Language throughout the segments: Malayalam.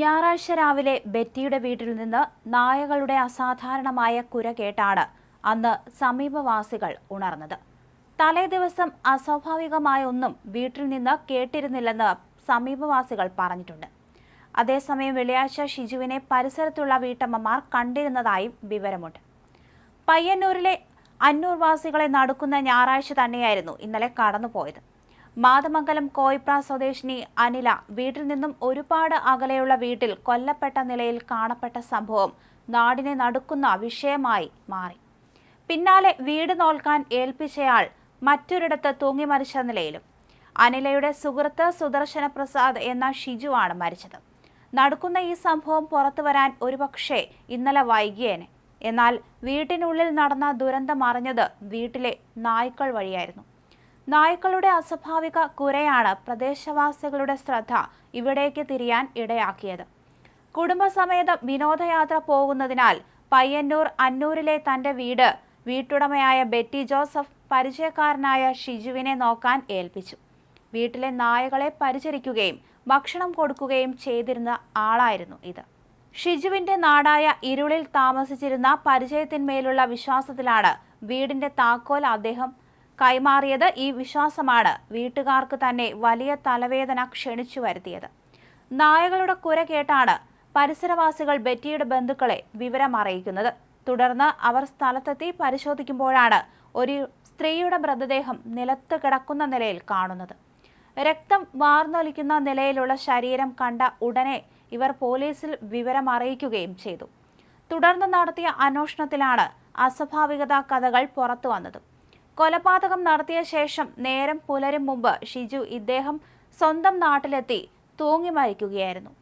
ഞായറാഴ്ച രാവിലെ ബെറ്റിയുടെ വീട്ടിൽ നിന്ന് നായകളുടെ അസാധാരണമായ കുര കേട്ടാണ് അന്ന് സമീപവാസികൾ ഉണർന്നത്. തലേദിവസം അസ്വാഭാവികമായ ഒന്നും വീട്ടിൽ നിന്ന് കേട്ടിരുന്നില്ലെന്ന് സമീപവാസികൾ പറഞ്ഞിട്ടുണ്ട്. അതേസമയം വെള്ളിയാഴ്ച ഷിജുവിനെ പരിസരത്തുള്ള വീട്ടമ്മമാർ കണ്ടിരുന്നതായും വിവരമുണ്ട്. പയ്യന്നൂരിലെ അന്നൂർവാസികളെ നടക്കുന്ന ഞായറാഴ്ച തന്നെയായിരുന്നു ഇന്നലെ കടന്നുപോയത്. മാതമംഗലം കോയിപ്ര സ്വദേശിനി അനില വീട്ടിൽ നിന്നും ഒരുപാട് അകലെയുള്ള വീട്ടിൽ കൊല്ലപ്പെട്ട നിലയിൽ കാണപ്പെട്ട സംഭവം നാടിനെ നടുക്കുന്ന വിഷയമായി മാറി. പിന്നാലെ വീട് നോൽക്കാൻ ഏൽപ്പിച്ചയാൾ മറ്റൊരിടത്ത് തൂങ്ങി മരിച്ച നിലയിലും. അനിലയുടെ സുഹൃത്ത് സുദർശന പ്രസാദ് എന്ന ഷിജുവാണ് മരിച്ചത്. നടക്കുന്ന ഈ സംഭവം പുറത്തു വരാൻ ഒരുപക്ഷെ ഇന്നലെ വൈകിയേനെ. എന്നാൽ വീട്ടിനുള്ളിൽ നടന്ന ദുരന്തം അറിഞ്ഞത് വീട്ടിലെ നായ്ക്കൾ വഴിയായിരുന്നു. നായ്ക്കളുടെ അസ്വാഭാവിക കുരയാണ് പ്രദേശവാസികളുടെ ശ്രദ്ധ ഇവിടേക്ക് തിരിയാൻ ഇടയാക്കിയത്. കുടുംബസമേതം വിനോദയാത്ര പോകുന്നതിനാൽ പയ്യന്നൂർ അന്നൂരിലെ തന്റെ വീട് വീട്ടുടമയായ ബെറ്റി ജോസഫ് പരിചയക്കാരനായ ഷിജുവിനെ നോക്കാൻ ഏൽപ്പിച്ചു. വീട്ടിലെ നായകളെ പരിചരിക്കുകയും ഭക്ഷണം കൊടുക്കുകയും ചെയ്തിരുന്ന ആളായിരുന്നു ഇത്. ഷിജുവിന്റെ നാടായ ഇരുളിൽ താമസിച്ചിരുന്ന പരിചയത്തിന്മേലുള്ള വിശ്വാസത്തിലാണ് വീടിന്റെ താക്കോൽ അദ്ദേഹം കൈമാറിയത് ഈ വിശ്വാസമാണ്. വീട്ടുകാർക്ക് തന്നെ വലിയ തലവേദന ക്ഷണിച്ചു വരുത്തിയത്. നായകളുടെ കുര കേട്ടാണ് പരിസരവാസികൾ ബെറ്റിയുടെ ബന്ധുക്കളെ വിവരം അറിയിക്കുന്നത്. തുടർന്ന് അവർ സ്ഥലത്തെത്തി പരിശോധിക്കുമ്പോഴാണ് ഒരു സ്ത്രീയുടെ മൃതദേഹം നിലത്ത് കിടക്കുന്ന നിലയിൽ കാണുന്നത്. രക്തം വാർന്നൊലിക്കുന്ന നിലയിലുള്ള ശരീരം കണ്ട ഉടനെ ഇവർ പോലീസിൽ വിവരം അറിയിക്കുകയും ചെയ്തു. തുടർന്ന് നടത്തിയ അന്വേഷണത്തിലാണ് അസ്വാഭാവികത കഥകൾ പുറത്തു വന്നത്. കൊലപാതകം നടത്തിയ ശേഷം നേരം പുലരും മുമ്പ് ഷിജു ഇദ്ദേഹം സ്വന്തം നാട്ടിലെത്തി തൂങ്ങി മരിക്കുകയായിരുന്നു.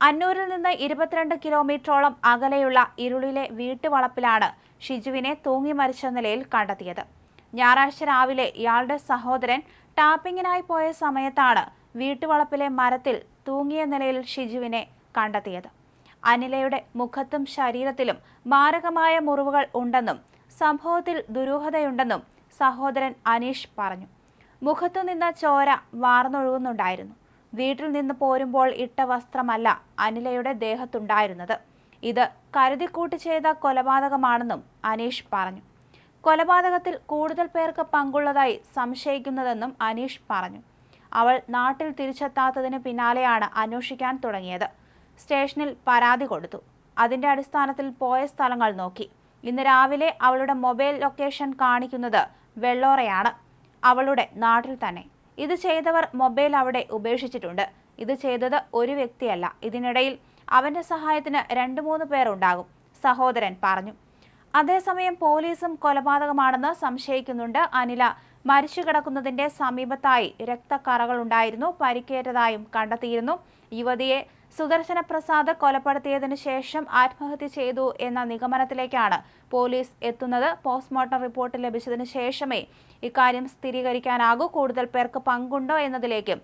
അന്നൂരിൽ നിന്ന് ഇരുപത്തിരണ്ട് കിലോമീറ്ററോളം അകലെയുള്ള ഇരുളിലെ വീട്ടുവളപ്പിലാണ് ഷിജുവിനെ തൂങ്ങി മരിച്ച നിലയിൽ കണ്ടെത്തിയത്. ഞായറാഴ്ച രാവിലെ ഇയാളുടെ സഹോദരൻ ടാപ്പിങ്ങിനായി പോയ സമയത്താണ് വീട്ടുവളപ്പിലെ മരത്തിൽ തൂങ്ങിയ നിലയിൽ ഷിജുവിനെ കണ്ടെത്തിയത്. അനിലയുടെ മുഖത്തും ശരീരത്തിലും മാരകമായ മുറിവുകൾ ഉണ്ടെന്നും സംഭവത്തിൽ ദുരൂഹതയുണ്ടെന്നും സഹോദരൻ അനീഷ് പറഞ്ഞു. മുഖത്തു നിന്ന് ചോര വാർന്നൊഴുകുന്നുണ്ടായിരുന്നു. വീട്ടിൽ നിന്ന് പോരുമ്പോൾ ഇട്ട വസ്ത്രമല്ല അനിലയുടെ ദേഹത്തുണ്ടായിരുന്നത്. ഇത് കരുതിക്കൂട്ടി ചെയ്ത കൊലപാതകമാണെന്നും അനീഷ് പറഞ്ഞു. കൊലപാതകത്തിൽ കൂടുതൽ പേർക്ക് പങ്കുള്ളതായി സംശയിക്കുന്നതെന്നും അനീഷ് പറഞ്ഞു. അവൾ നാട്ടിൽ തിരിച്ചെത്താത്തതിന് പിന്നാലെയാണ് അന്വേഷിക്കാൻ തുടങ്ങിയത്. സ്റ്റേഷനിൽ പരാതി കൊടുത്തു. അതിന്റെ അടിസ്ഥാനത്തിൽ പോയ സ്ഥലങ്ങൾ നോക്കി. ഇന്ന് രാവിലെ അവളുടെ മൊബൈൽ ലൊക്കേഷൻ കാണിക്കുന്നത് വെള്ളോറയാണ്. അവളുടെ നാട്ടിൽ തന്നെ. ഇത് ചെയ്തവർ മൊബൈൽ അവിടെ ഉപേക്ഷിച്ചിട്ടുണ്ട്. ഇത് ചെയ്തത് ഒരു വ്യക്തിയല്ല. ഇതിനിടയിൽ അവന്റെ സഹായത്തിന് രണ്ട് മൂന്ന് പേർ ഉണ്ടാകും സഹോദരൻ പറഞ്ഞു. അതേസമയം പോലീസും കൊലപാതകമാണെന്ന് സംശയിക്കുന്നുണ്ട് അനില. മരിച്ചു കിടക്കുന്നതിന്റെ സമീപത്തായി രക്തക്കറകൾ ഉണ്ടായിരുന്നു പരിക്കേറ്റതായും കണ്ടെത്തിയിരുന്നു. യുവതിയെ സുദർശന പ്രസാദ് കൊലപ്പെടുത്തിയതിനു ശേഷം ആത്മഹത്യ ചെയ്തു എന്ന നിഗമനത്തിലേക്കാണ് പോലീസ് എത്തുന്നത്. പോസ്റ്റ്മോർട്ടം റിപ്പോർട്ട് ലഭിച്ചതിനു ശേഷമേ ഇക്കാര്യം സ്ഥിരീകരിക്കാനാകൂ. കൂടുതൽ പേർക്ക് പങ്കുണ്ടോ എന്നതിലേക്ക്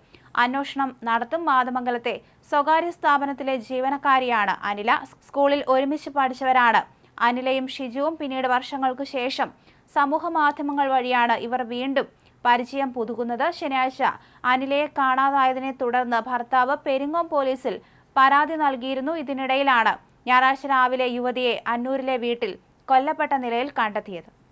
അന്വേഷണം നടത്തും. മാതമംഗലത്തെ സ്വകാര്യ സ്ഥാപനത്തിലെ ജീവനക്കാരിയാണ് അനില. സ്കൂളിൽ ഒരുമിച്ച് പഠിച്ചവരാണ് അനിലയും ഷിജുവും. പിന്നീട് വർഷങ്ങൾക്കു ശേഷം സമൂഹ മാധ്യമങ്ങൾ വഴിയാണ് ഇവർ വീണ്ടും പരിചയം പുതുക്കുന്നത്. ശനിയാഴ്ച അനിലയെ കാണാതായതിനെ തുടർന്ന് ഭർത്താവ് പെരിങ്ങോം പോലീസിൽ പരാതി നൽകിയിരുന്നു ഇതിനിടയിലാണ്. ഞായറാഴ്ച രാവിലെ യുവതിയെ അന്നൂരിലെ വീട്ടിൽ കൊല്ലപ്പെട്ട നിലയിൽ കണ്ടെത്തിയത്.